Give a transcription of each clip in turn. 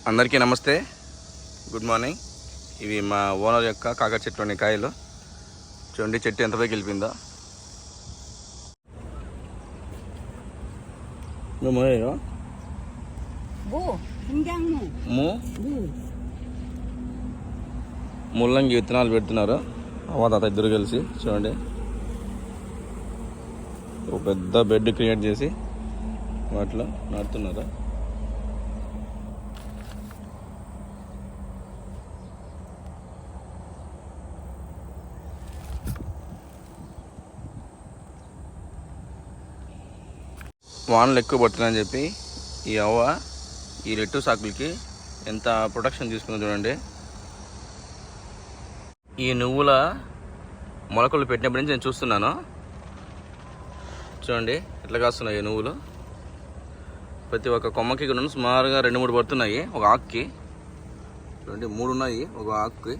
అందరికీ నమస్తే good morning ఇవి మా ఓనర్ యొక్క కాకర చెట్లోని కాయలు చూడండి చెట్టు ఎంత పైకి వెళ్ళిపోయిందో నువ్వు మోయో 무, 김장무, ము 무. ముల్లంగి విత్తనాలు పెడుతున్నారు అవ్వ తాత ఇద్దరు కలిసి చూడండి ఒక పెద్ద బెడ్ క్రియేట్ చేసి వాటిలో నాటుతున్నారు వానలు ఎక్కువ పడుతున్నాయని చెప్పి ఈ అవ్వ ఈ రెట్టు సాకులకి ఎంత ప్రొటెక్షన్ తీసుకుందో చూడండి. ఈ నువ్వుల మొలకలు పెట్టినప్పటి నుంచి నేను చూస్తున్నాను. చూడండి ఎట్లా కాస్తున్నాయి ఈ నువ్వులు. ప్రతి ఒక్క కొమ్మకి కూడా సుమారుగా రెండు మూడు పడుతున్నాయి ఒక ఆకుకి. చూడండి మూడు ఉన్నాయి ఒక ఆకుకి.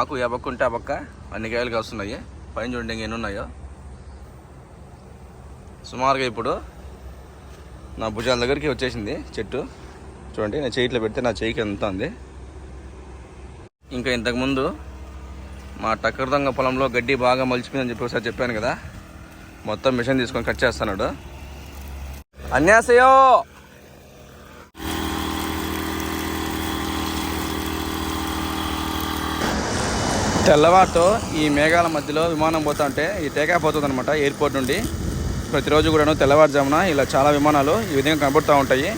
ఆకు ఏ పక్క ఉంటే ఆ పక్క అన్ని కాయలు కాస్తున్నాయి. పైన చూడండి ఇంకా ఎన్ని ఉన్నాయో. సుమారుగా ఇప్పుడు నా భుజాల దగ్గరికి వచ్చేసింది చెట్టు. చూడండి నేను చేయిట్లో పెడితే నా చేయికి ఎంత ఉంది. ఇంకా ఇంతకుముందు మా టక్కర్ దొంగ పొలంలో గడ్డి బాగా మలిచిపోయిందని చెప్పి ఒకసారి చెప్పాను కదా. మొత్తం మిషన్ తీసుకొని కట్ చేస్తున్నాడు. అన్యాసయో తెల్లవారుతో ఈ మేఘాల మధ్యలో విమానం పోతా ఉంటే ఈ టేకాఫ్ అవుతుంది అనమాట ఎయిర్పోర్ట్ నుండి. ప్రతిరోజు కూడాను తెల్లవారుజామున ఇలా చాలా విమానాలు ఈ విధంగా కనబడుతూ ఉంటాయి.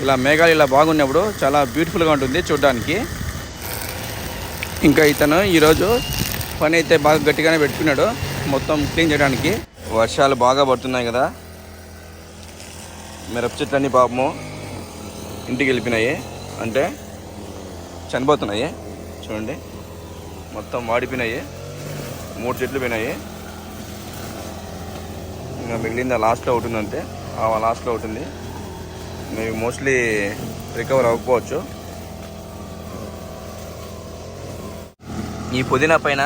ఇలా మేఘాలు ఇలా బాగున్నప్పుడు చాలా బ్యూటిఫుల్గా ఉంటుంది చూడడానికి. ఇంకా ఇతను ఈరోజు పని అయితే బాగా గట్టిగానే పెట్టుకున్నాడు మొత్తం క్లీన్ చేయడానికి. వర్షాలు బాగా పడుతున్నాయి కదా. మిరప చెట్లన్నీ పాపము ఇంటికి వెళ్ళిపోయినాయి. అంటే చనిపోతున్నాయి. చూడండి. మొత్తం వాడిపోయినాయి. మూడు చెట్లు పోయినాయి. ఇంకా మిగిలింది లాస్ట్లో ఒకటి అంతే ఆ లాస్ట్లో ఒకటి ఉంది. మేము మోస్ట్లీ రికవర్ అవ్వకపోవచ్చు. ఈ పుదీనా పైన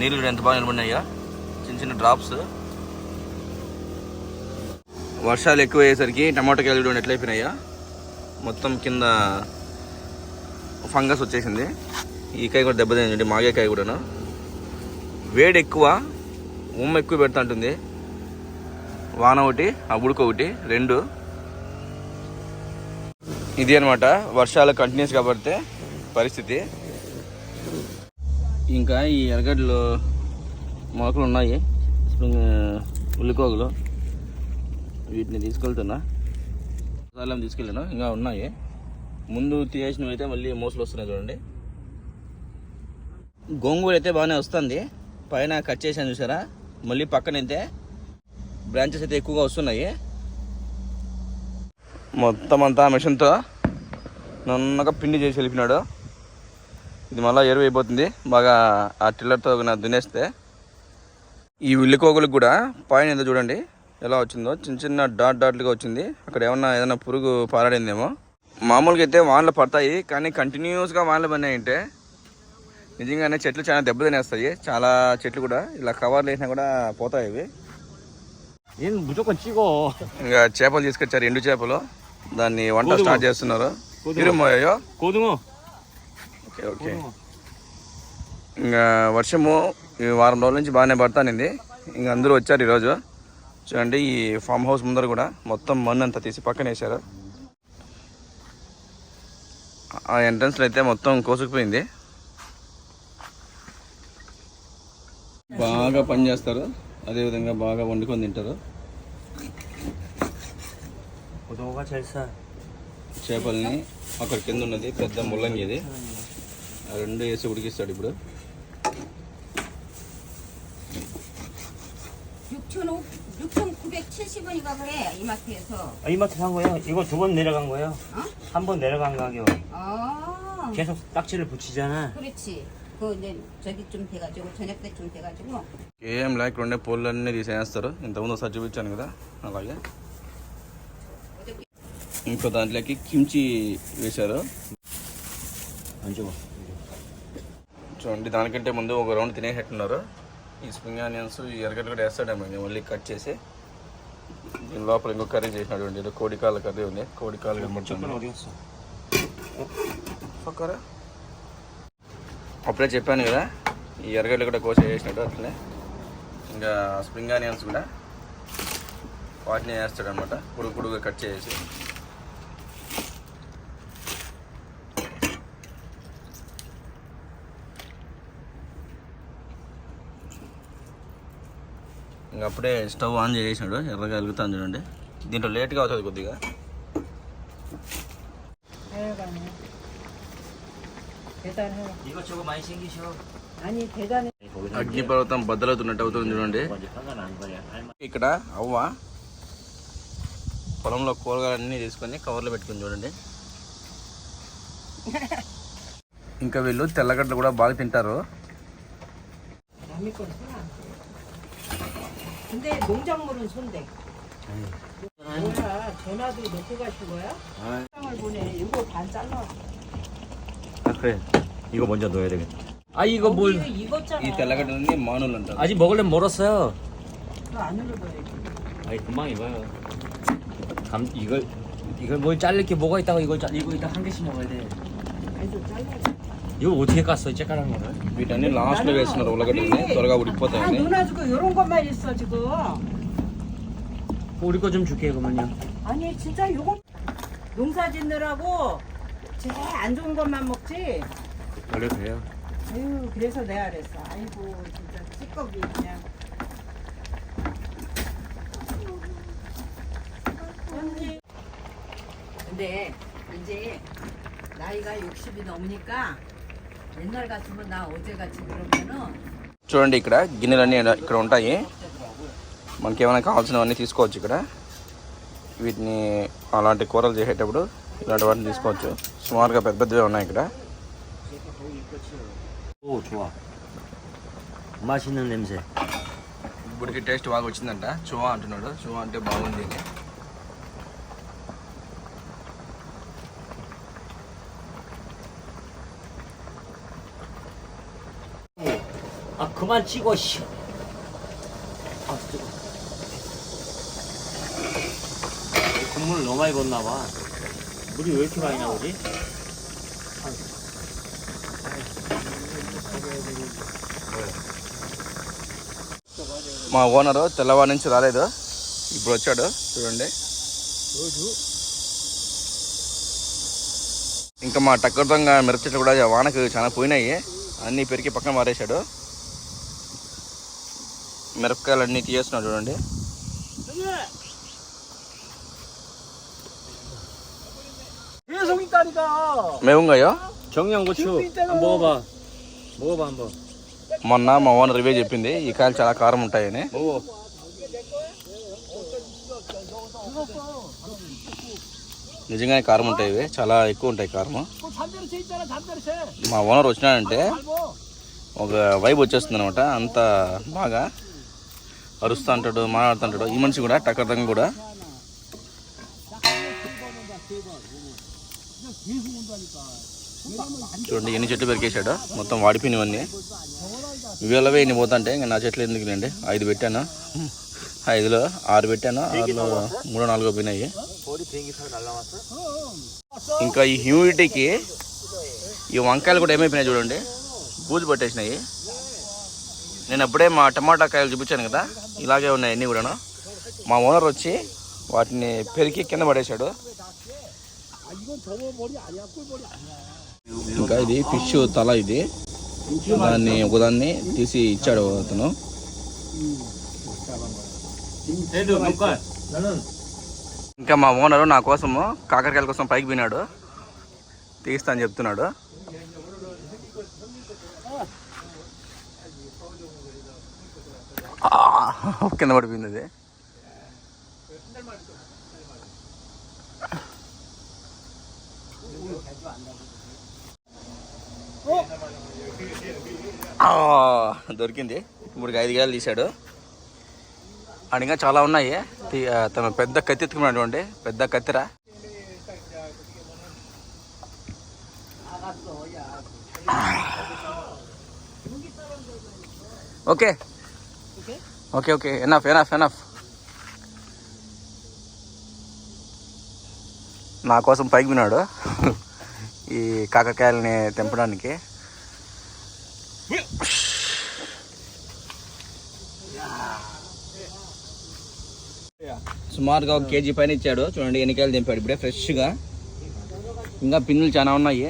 నీళ్ళు ఎంత బాగా నిలబడినాయో చిన్న చిన్న డ్రాప్స్ వర్షాలు ఎక్కువ అయ్యేసరికి టమాటో కాయలు చూడండి ఎట్లయిపోయినాయో మొత్తం కింద ఫంగస్ వచ్చేసింది. ఈ కాయ కూడా దెబ్బతింది మాగే కాయ కూడాను. వేడి ఎక్కువ ఉమ్మ ఎక్కువ పెడుతుంటుంది ఉంటుంది వాన ఒకటి ఆ ఒకటి రెండు. ఇది అనమాట వర్షాలు కంటిన్యూస్గా పడితే పరిస్థితి. ఇంకా ఈ ఎరగడ్లు మొలకలు ఉన్నాయి. స్ప్రింగ్ ఉల్లికోగులు. వీటిని తీసుకెళ్తున్నా. సార్లు తీసుకెళ్ళాను. ఇంకా ఉన్నాయి. ముందు తీసేసినవి అయితే మళ్ళీ మోసలు వస్తున్నాయి చూడండి. గోంగూర అయితే బాగానే వస్తుంది. పైన కట్ చేసాను చూసారా? మళ్ళీ పక్కన అయితే బ్రాంచెస్ అయితే ఎక్కువగా వస్తున్నాయి. మొత్తం అంతా మిషన్తో నన్నగా పిండి చేసి వెళ్ళిపోయినాడు ఇది మళ్ళీ ఎరువు అయిపోతుంది. బాగా ఆ టిల్లర్తో నా దున్నేస్తే. ఈ ఉల్లికోగులకు కూడా పాయింట్ ఏదో చూడండి ఎలా వచ్చిందో చిన్న చిన్న డాట్ డాట్లుగా వచ్చింది. అక్కడ ఏమన్నా ఏదైనా పురుగు పారాడిందేమో. మామూలుగా అయితే వానలు పడతాయి కానీ కంటిన్యూస్గా వానలు పడినాయంటే నిజంగానే చెట్లు చాలా దెబ్బతినేస్తాయి. చాలా చెట్లు కూడా ఇలా కవర్లు వేసినా కూడా పోతాయి అవి. నేను చీకో? ఇంకా చేపలు తీసుకొచ్చారు ఎండు చేపలు. దాన్ని వంట స్టార్ట్ చేస్తున్నారు. కోదుము. Okay okay. ఇంకా వర్షము ఈ వారం రోజుల నుంచి బాగానే పడతానింది. ఇంకా అందరూ వచ్చారు ఈరోజు. చూడండి ఈ ఫామ్ హౌస్ ముందర కూడా మొత్తం మన్ను అంతా తీసి పక్కన వేశారు. ఆ ఎంట్రన్స్లో అయితే మొత్తం కోసుకుపోయింది. బాగా పనిచేస్తారు అదేవిధంగా బాగా వండుకొని తింటారు 고등어가 제일 싸. చేపల్ని అక్కడ కింద ఉన్నది పెద్ద ముల్లంగి ఇది ఆ రెండు వేసి ఉడికిస్తాడు ఇప్పుడు 6,500 6,970원이가 그래 이마트에서. 아, 이마트 산 거예요. 이거 두 번 내려간 거예요. 어? 한 번 내려간 가격. 아, 계속 딱지를 붙이잖아. 그렇지. 그 이제 저기쯤 돼가지고 저녁 때쯤 돼가지고 ఏం లేక ఉండే పూలన్నీ తీసేస్తారు ఇంతకుముందు ఒకసారి చూపించాను కదా అలాగే ఇంకో దాంట్లోకి కిమ్చి వేశారు 안 죽어. చూడండి దానికంటే ముందు ఒక రౌండ్ తినేసేట్టున్నారు ఈ స్ప్రింగ్ ఆనియన్స్ ఈ ఎరగడ్డ కూడా వేస్తాడేమో ఇంకా మళ్ళీ కట్ చేసి దీని లోపల ఇంకో కర్రీ చేసినాడు అండి ఏదో కోడికాల కర్రీ ఉంది కోడికాలు చెప్పను కనబడుతుంది 어디 갔어? పక్కరా అప్పుడే చెప్పాను కదా ఈ ఎర్రగడ్డలు కూడా కోసి వేసినట్టు అట్లనే. ఇంకా స్ప్రింగ్ ఆనియన్స్ కూడా వాటిని వేస్తాడు అనమాట పొడుగు పొడుగుగా కట్ చేసి. ఇంకా అప్పుడే స్టవ్ ఆన్ చేసేసినాడు ఎర్రగా వెలుగుతాను చూడండి. దీంట్లో లేట్గా అవుతుంది కొద్దిగా. 대단해. 이것저것 많이 챙기셔. 아니 대단해. 거기다 అగ్నిపర్వతం బద్దలవుతున్నట్టు అవుతుంది చూడండి 먼저 상관 안 거야. 할머. ఇక్కడ అవ్వ పొలంలో కూరగాయలన్నీ తీసుకొని కవర్లో పెట్టుకుని చూడండి ఇంకా వీళ్ళు తెల్లగడ్డలు కూడా బాగా తింటారు 남의 건 손 안 돼. 근데 농작물은 손대. 뭐야 전화도 놓고 가신 거야? 아, 상을 보내. 이거 반 잘라. 아, 그래. 이거 먼저 넣어야 되겠다. 아 이거 뭘? 이거 익었잖아. ఈ తెల్లగడ్డలన్నీ మానులు అంటారు 아직 먹으려면 멀었어요. 그 안으로 넣어야지. 아니 금방 익어요. 감 이걸 이걸 뭘 자를 게 뭐가 있다고 이걸 자 이거 이따 한 개씩 먹어야 돼. 아니 좀 잘라. 이거 어떻게 깠어 째깔한 거를? వీటన్ని లాస్ట్లో వేస్తున్నారు ఉల్లగడ్డల్ని త్వరగా 아 ఉడికిపోతాయని 누나 주고 이런 것만 있어 지금. 우리 거 좀 줄게 그러면요. 아니 진짜 요거 농사 짓느라고 제일 안 좋은 것만 먹지. 원래 그래요. 아유 그래서 내가 그랬어. 아이고 진짜 찌꺼기 그냥. 현지. 근데 이제 나이가 60이 넘으니까 옛날 같으면 나 어제 같이 그러면은 చూడండి ఇక్కడ గిన్నెలన్నీ ఇక్కడ ఉంటాయి మనకి ఏమైనా కావాల్సినవన్నీ తీసుకోవచ్చు ఇక్కడ వీటిని అలాంటి కూరలు చేసేటప్పుడు ఇలాంటి వాటిని తీసుకోవచ్చు సుమారుగా పెద్ద పెద్దవి ఉన్నాయి ఇక్కడ 오 좋아. 맛있는 냄새. ఇప్పటికి టేస్ట్ బాగా వచ్చిందంట చువా అంటున్నాడు చువా అంటే బాగుంది అని 아 그만 찍어 씨. 아 뜨거. 국물 너무 많이 붓나 봐. 물이 왜 이렇게 많이 나오지? మా ఓనరు తెల్లవారి నుంచి రాలేదు ఇప్పుడు వచ్చాడు చూడండి ఇంకా మా టక్కర్ దొంగ మిరప చెట్లు కూడా వానకు చాలా పోయినాయి అన్నీ పెరిగి పక్కన మారేశాడు మిరపకాయలు అన్నీ తీయేస్తున్నాడు చూడండి 있다니까. మేముంగాయో 정양고추 한번 먹어봐. 먹어봐 한번. మొన్న మా ఓనర్ రివే చెప్పింది ఈ కాయలు చాలా కారం ఉంటాయని 먹어. నిజంగానే కారం ఉంటాయి ఇవి చాలా ఎక్కువ ఉంటాయి కారం 그 잠대로 쳐 있잖아, 잠대로 쳐. మా ఓనర్ వచ్చినాడంటే 알고. ఒక వైబ్ వచ్చేస్తుంది అనమాట అంత బాగా అరుస్తూ అంటాడు మాట్లాడుతుంటాడు ఈ మనిషి కూడా టక్కర్దంగా కూడా చూడండి ఎన్ని చెట్లు పెరికేశాడు మొత్తం వాడిపోయినవన్నీ. ఇవేళవే ఎన్ని పోతాంటే ఇంకా నా చెట్లు ఎందుకు లేండి? ఐదు పెట్టాను. ఐదులో ఆరు పెట్టాను. ఆరులో మూడో నాలుగో పోయినాయి. ఇంకా ఈ హ్యూమిడిటీకి ఈ వంకాయలు కూడా ఏమైపోయినాయి చూడండి. బూజు పట్టేసినాయి. నేను అప్పుడే మా టమాటా కాయలు చూపించాను కదా ఇలాగే ఉన్నాయి అన్నీ కూడాను. మా ఓనర్ వచ్చి వాటిని పెరిగి కింద పడేశాడు. ఇంకా ఇది ఫిష్ తల ఇది. దాన్ని ఒకదాన్ని తీసి ఇచ్చాడు అతను. ఇంకా మా ఓనరు నా కోసము కాకరకాయల కోసం పైకి పోయినాడు. తీస్తా అని చెప్తున్నాడు. కింద పడిపోయింది అది. దొరికింది. ఇప్పుడు ఐదు గేలు తీశాడు. అండ్ ఇంకా చాలా ఉన్నాయి. తన తను పెద్ద కత్తి పెద్ద కత్తిర. Okay. Okay okay. Enough enough enough నా కోసం పైకి విన్నాడు ఈ కాకరకాయలని తెంపడానికి. సుమారుగా ఒక కేజీ పైన ఇచ్చాడు. చూడండి ఎన్నికాయలు తెంపాడు. ఇప్పుడే ఫ్రెష్గా. ఇంకా పిన్నులు చాలా ఉన్నాయి.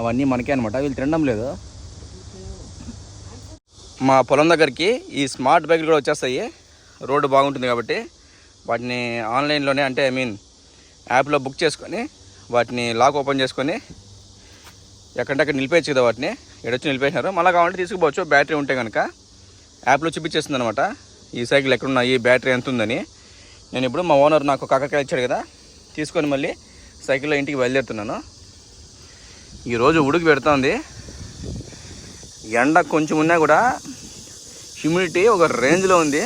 అవన్నీ మనకే అనమాట వీళ్ళు తినడం లేదు. మా పొలం దగ్గరికి ఈ స్మార్ట్ బైక్లు కూడా వచ్చేస్తాయి. రోడ్డు బాగుంటుంది కాబట్టి వాటిని ఆన్లైన్లోనే అంటే ఐ మీన్ యాప్లో బుక్ చేసుకొని వాటిని లాక్ ఓపెన్ చేసుకొని ఎక్కడంటే నిలిపేయచ్చు కదా వాటిని ఎడొచ్చి నిలిపేసినారు మళ్ళీ కావాలంటే తీసుకుపోవచ్చు. బ్యాటరీ ఉంటే కనుక యాప్లో చూపించేస్తుంది అనమాట ఈ సైకిల్ ఎక్కడున్నాయి బ్యాటరీ ఎంత ఉందని నేను ఇప్పుడు మా ఓనర్ నాకు కాకరకాయ ఇచ్చాడు కదా తీసుకొని మళ్ళీ సైకిల్లో ఇంటికి బయలుదేరుతున్నాను. ఈరోజు ఉడికి పెడుతోంది. ఎండ కొంచెం ఉన్నా కూడా హ్యూమిడిటీ ఒక రేంజ్లో ఉంది.